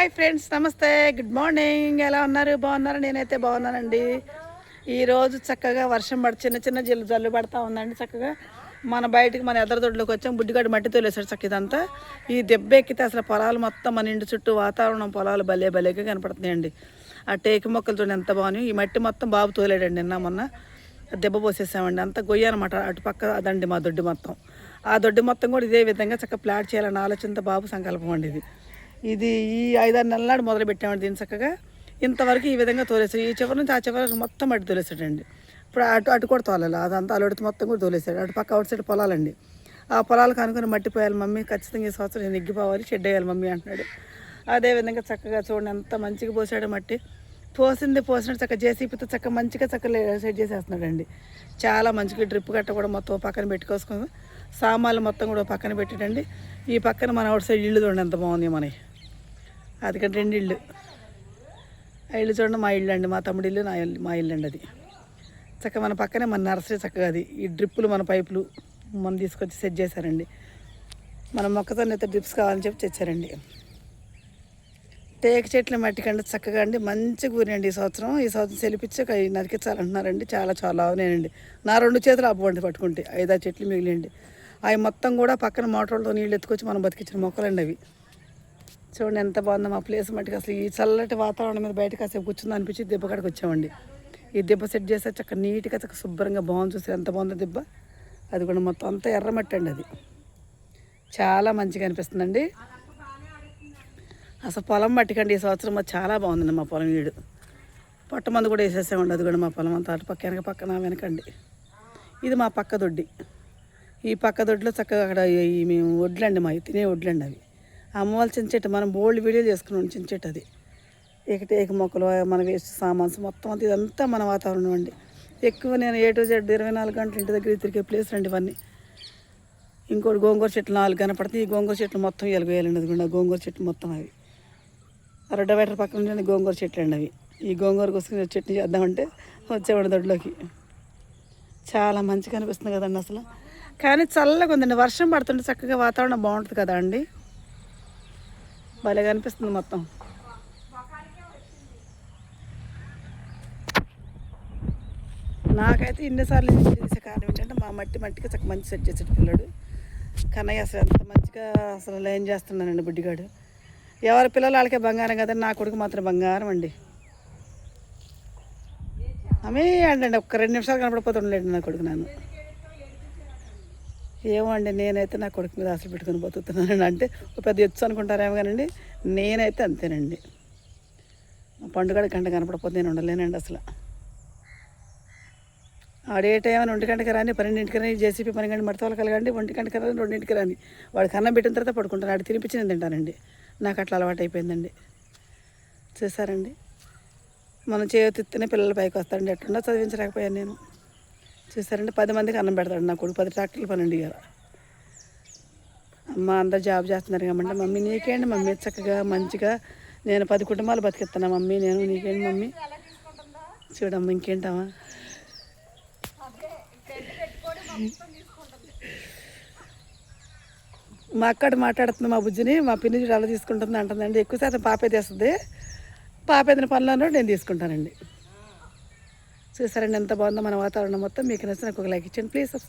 Hi friends నమస్తే good morning. ఎలా ఉన్నారు? బాగున్నారు? నేనైతే బాగున్నానండి. ఈరోజు చక్కగా వర్షం పడి చిన్న చిన్న జల్లు జల్లు పడతా ఉందండి చక్కగా. మన బయటకు మన ఎదర దొడ్లోకి వచ్చాం బుడ్డిగడ్డ మట్టి తోలేసాడు చక్క ఇదంతా. ఈ దెబ్బ ఎక్కితే అసలు పొలాలు మొత్తం మన ఇంటి చుట్టూ వాతావరణం పొలాలు భలే భలేగా కనపడుతున్నాయండి. ఆ టేకు మొక్కలు చూడండి ఎంత బాగున్నాయి ఈ మట్టి మొత్తం బాబు తోలేడండి నిన్న మొన్న. దెబ్బ పోసేసామండి. అంత గొయ్య అనమాట అటు పక్క అదండి మా దొడ్డి మొత్తం. ఆ దొడ్డి మొత్తం కూడా ఇదే విధంగా చక్కగా ప్లాట్ చేయాలన్న ఆలోచనతో బాబు సంకల్పం అండి ఇది. ఇది ఈ ఐదారు నెలల నాడు మొదలు పెట్టామండి దీన్ని చక్కగా. ఇంతవరకు ఈ విధంగా తోలేసాడు ఈ చివరి నుంచి ఆ చివరికి మొత్తం అటు తోలేసాడండి ఇప్పుడు అటు అటు కూడా తోలాలి అదంతా అలడితే మొత్తం కూడా తోలేసాడు అటు పక్క అవుట్ సైడ్ పొలాలండి. ఆ పొలాలకు కనుకొని మట్టి పోయాలి మమ్మీ. ఖచ్చితంగా ఈ సంవత్సరం నేను ఎగ్గిపోవాలి షెడ్ వేయాలి మమ్మీ అంటున్నాడు. అదేవిధంగా చక్కగా చూడండి ఎంత మంచిగా పోసాడు మట్టి. పోసింది పోసినట్టు చక్క జేసీపీతో చక్క మంచిగా చక్క సెట్ చేసేస్తున్నాడండి. చాలా మంచిగా డ్రిప్ గట్ట కూడా మొత్తం పక్కన పెట్టుకోసుకుని సామాన్లు మొత్తం కూడా పక్కన పెట్టాడండి. ఈ పక్కన మన అవుట్ సైడ్ ఇల్లు చూడండి ఎంత బాగుంది మనకి అదికంటే రెండు ఇళ్ళు. ఆ ఇల్లు చూడండి మా ఇల్లు అండి. మా తమ్ముడి ఇల్లు నా ఇల్లు మా ఇల్లు అండి అది. చక్కగా మన పక్కనే మన నర్సరీ చక్కగా అది. ఈ డ్రిప్పులు మన పైపులు మనం తీసుకొచ్చి సెట్ చేశారండి. మన మొక్కజొన్న అయితే డ్రిప్స్ కావాలని చెప్పి తెచ్చారండి. టేక చెట్ల మట్టి కంటే చక్కగా అండి. మంచిగా కూరండి ఈ సంవత్సరం. ఈ సంవత్సరం చెలిపించి నరికించాలంటున్నారండి చాలా చాలా అవునేనండి నా రెండు చేతులు అవ్వండి పట్టుకుంటే. ఐదారు చెట్లు మిగిలిండి అవి మొత్తం కూడా పక్కన మోటార్లతో నీళ్ళు ఎత్తుకొచ్చి మనం బతికించిన మొక్కలండి అవి. చూడండి ఎంత బాగుందో మా ప్లేస్ మట్టుకు. అసలు ఈ చల్లటి వాతావరణం మీద బయట కాసేపు కూర్చుంది అనిపించి దెబ్బ కాడికి వచ్చామండి. ఈ దెబ్బ సెట్ చేస్తే చక్క నీట్గా చక్క శుభ్రంగా బాగుంది చూసి ఎంత బాగుందో దెబ్బ. అది కూడా మొత్తం అంతా ఎర్రమట్టి అండి అది. చాలా మంచిగా అనిపిస్తుందండి. అసలు పొలం మట్టికండి ఈ సంవత్సరం మాకు చాలా బాగుందండి మా పొలం వీడు పొట్టమందు కూడా వేసేసామండి అది కూడా మా పొలం అంతా అటు పక్క వెనక పక్కన వెనకండి. ఇది మా పక్క దొడ్డి. ఈ పక్క దొడ్లో చక్కగా అక్కడ ఈ మేము వడ్లండి మా తినే వడ్లండి అవి. అమ్మవాళ్ళ చిన్న చెట్టు మనం బోల్డ్ వీడియోలు చేసుకున్నాం చిన్న చెట్టు అది. ఏకటి ఏక మొక్కలు మన వేస్ట్ సామాన్స్ మొత్తం అది ఇదంతా మన వాతావరణం అండి. ఎక్కువ నేను ఏ టు జెడ్ ఇరవై నాలుగు గంటలు ఇంటి దగ్గర తిరిగే ప్లేస్ రండి ఇవన్నీ. ఇంకోటి గోంగూర చెట్లు నాలుగు కనపడుతుంది ఈ గోంగూర చెట్లు మొత్తం ఎలుగేయాలండి అది కూడా గోంగూర చెట్లు మొత్తం అవి. రెడ్డ బెటర్ పక్కన ఉండే గోంగూర చెట్లు అండి అవి. ఈ గోంగూర కోసుకుని చట్నీ చేద్దామంటే వచ్చేవాడు దొడ్లోకి. చాలా మంచిగా అనిపిస్తుంది కదండి అసలు. కానీ చల్లగా ఉందండి. వర్షం పడుతుంటే చక్కగా వాతావరణం బాగుంటుంది కదా అండి. భలేగా అనిపిస్తుంది మొత్తం. నాకైతే ఇన్నిసార్లు చేసే కారణం ఏంటంటే మా మట్టి మట్టికి చక్క మంచి సెట్ చేసాడు పిల్లడు. కన్నయ్య అసలు ఎంత మంచిగా అసలు ఏం చేస్తున్నానండి బుడ్డిగాడు. ఎవరి పిల్లలు వాళ్ళకే బంగారం కదా నా కొడుకు మాత్రం బంగారం అండి. ఆమె అండి ఒక్క రెండు నిమిషాలు కనపడిపోతుండలేండి నా కొడుకు నన్ను. ఏమో అండి నేనైతే నా కొడుకు మీద ఆశలు పెట్టుకుని బతుకుతున్నానండి. అంటే ఒక పెద్ద ఎత్తు అనుకుంటారేమో కానండి నేనైతే అంతేనండి. పండుగ కంట కనపడకపోతే నేను ఉండలేనండి అసలు. ఆడే టైం ఒంటి గంటకి రాని పన్నెండింటికి రాని జేసీపీ పని గంట మడతలు కలగండి ఒంటి గంటకి రాని రెండింటికి రాని. వాడికి అన్నం పెట్టిన తర్వాత పడుకుంటాను ఆడు తినిపించి నేను తింటానండి. నాకు అట్లా అలవాటు అయిపోయిందండి. చూసారండి మనం చేయతిత్తేనే పిల్లలు పైకి వస్తారండి ఎట్లుండో చదివించలేకపోయాను నేను. చూసారండి పది మందికి అన్నం పెడతాడు నా కొడుకు. పది ట్రాక్టర్లు పనండి ఇక అమ్మ అందరు జాబ్ చేస్తున్నారు కాబట్టి మమ్మీ నీకేంటి మమ్మీ? చక్కగా మంచిగా నేను పది కుటుంబాలు బతికిస్తాను మమ్మీ నేను నీకేంటి మమ్మీ? చూడమ్మా ఇంకేంటమ్మా? మా అక్కడ మాట్లాడుతుంది మా బుజ్జిని మా పిన్ని చూడు అలా తీసుకుంటుంది అంటుందండి. ఎక్కువ శాతం పాపే తెస్తుంది పాపేదిన పనులను నేను తీసుకుంటానండి. చూసారండి ఎంత బాగుందో మన వాతావరణం మొత్తం. మీకు నచ్చిన ఒక లైక్ ఇచ్చండి ప్లీజ్ సబ్స్క్రైబ్